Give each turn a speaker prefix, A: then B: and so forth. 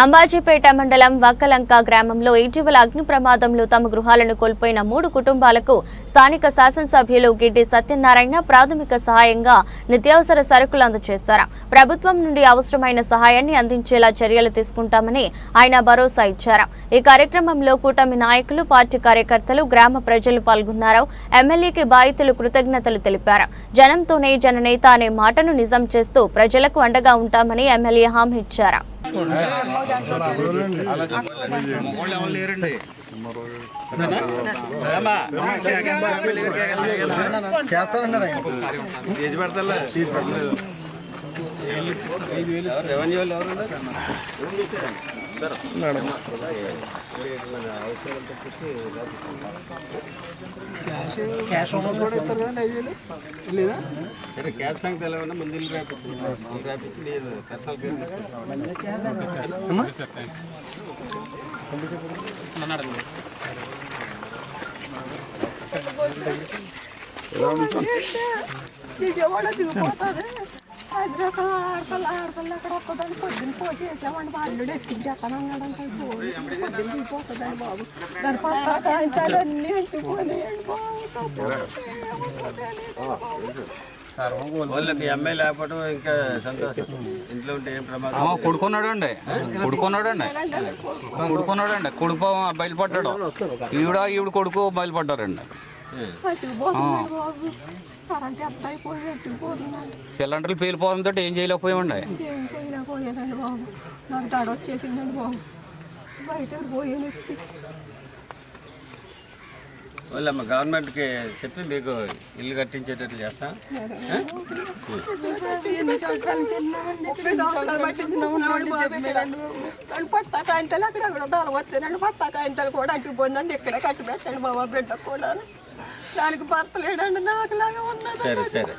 A: అంబాజీపేట మండలం వక్కలంక గ్రామంలో ఇటీవల అగ్ని ప్రమాదంలో తమ గృహాలను కోల్పోయిన మూడు కుటుంబాలకు స్థానిక శాసనసభ్యులు గిడ్డి సత్యనారాయణ ప్రాథమిక సహాయంగా నిత్యావసర సరుకులు అందజేశారు. ప్రభుత్వం నుండి అవసరమైన సహాయాన్ని అందించేలా చర్యలు తీసుకుంటామని ఆయన భరోసా ఇచ్చారు. ఈ కార్యక్రమంలో కూటమి నాయకులు పార్టీ కార్యకర్తలు గ్రామ ప్రజలు పాల్గొన్నారు. ఎమ్మెల్యేకి బాధితులు కృతజ్ఞతలు తెలిపారు. జనంతోనే జననేత అనే మాటను నిజం చేస్తూ ప్రజలకు అండగా ఉంటామని ఎమ్మెల్యే హామీ ఇచ్చారు.
B: చేస్తానన్నారు ఆయన
C: చేసి పెడతా
B: తీసి పెట్టలేదు.
C: రెవెన్యూ వాళ్ళు ఎవరు
B: క్యాష్ కూడా ఇస్తారు కదండి ఐదు వేలు లేదా
C: క్యాష్ సంగతి తెలవకుండా ముందు రాపించి పర్సనల్ కేర్
D: అక్కడ ఒక్కదాన్ని పోటీ చేసామండి మా అల్లుడు బాబు దాని అన్నీ
C: వాళ్ళకి అమ్మాయి లేకపోవడం ఇంకా సంతోషం. ఇంట్లో ఉంటే ఏం ప్రమాదం?
E: కొడుకున్నాడు అండి కొడుకున్నాడు అండి కొడుకున్నాడు అండి కొడుకు బయలుపడ్డాడు. ఈవిడ ఈవిడ కొడుకు బయలుపడ్డారండి.
D: పట్టుకుపోతుందండి బాబు కరెంట్ ఎంత అయిపోయి ఎత్తుకుపోతుందండి
E: సిలిండర్లు పేలిపోవడంతో ఏం చేయలేకపోయామండి
D: ఏం చేయలేకపోయానండి బాబు నాకు దడ వచ్చేసిందండి బాబు బయటకు పోయాను వచ్చి
C: వాళ్ళమ్మ గవర్నమెంట్కి చెప్పి మీకు ఇల్లు కట్టించేటట్లు చేస్తా.
D: ఎన్ని సంవత్సరాల నుంచి ఉన్నామండి? ముప్పై సంవత్సరాలు పట్టింది ఉన్నామండి బాబు ఇక్కడండి బాబు. కానీ పట్టా కాయంతలు అక్కడ అక్కడ దళ వచ్చానండి పట్టా కాయంతలు కూడా అడ్డుపోయిందండి ఇక్కడే కట్టి పెట్టండి బాబా బిడ్డ కూడా. దానికి భర్త లేడండి నాకు లాగా ఉన్నది.
C: సరే సరే.